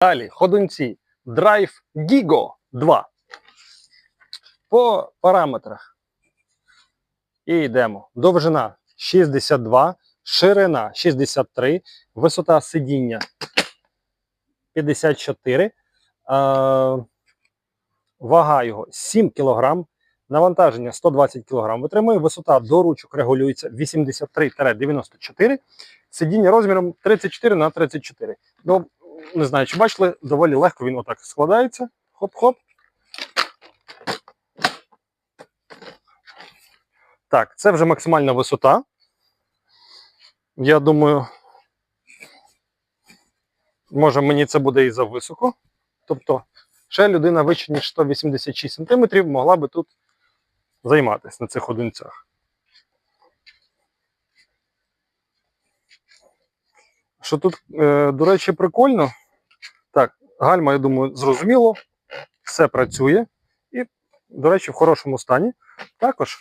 Далі ходунці Drive Gigo 2. По параметрах. І йдемо. Довжина 62, ширина 63, висота сидіння 54, е, вага його 7 кг, навантаження 120 кг витримує, висота до ручок регулюється 83-94, сидіння розміром 34 на 34. Ну, не знаю, чи бачили, доволі легко він отак складається. Хоп-хоп. Так, це вже максимальна висота. Я думаю, може мені це буде і за високо. Тобто, ще людина вище, ніж 186 см могла би тут займатися на цих одинцях. Що тут, е, до речі, прикольно. Гальма, я думаю, зрозуміло, все працює. І, до речі, в хорошому стані. Також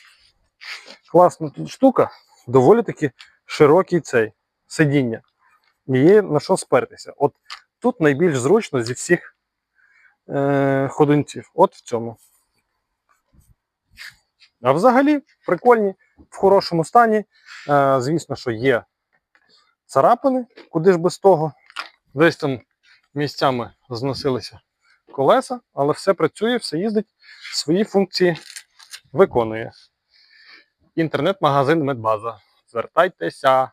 класна тут штука, доволі таки широкий цей сидіння. І Є на що спертися. От тут найбільш зручно зі всіх е, ходунців. От в цьому. А взагалі прикольні, в хорошому стані. Е, звісно, що є царапини, куди ж без того. Десь там місцями зносилися колеса, але все працює, все їздить, свої функції виконує. Інтернет-магазин Медбаза. Звертайтеся.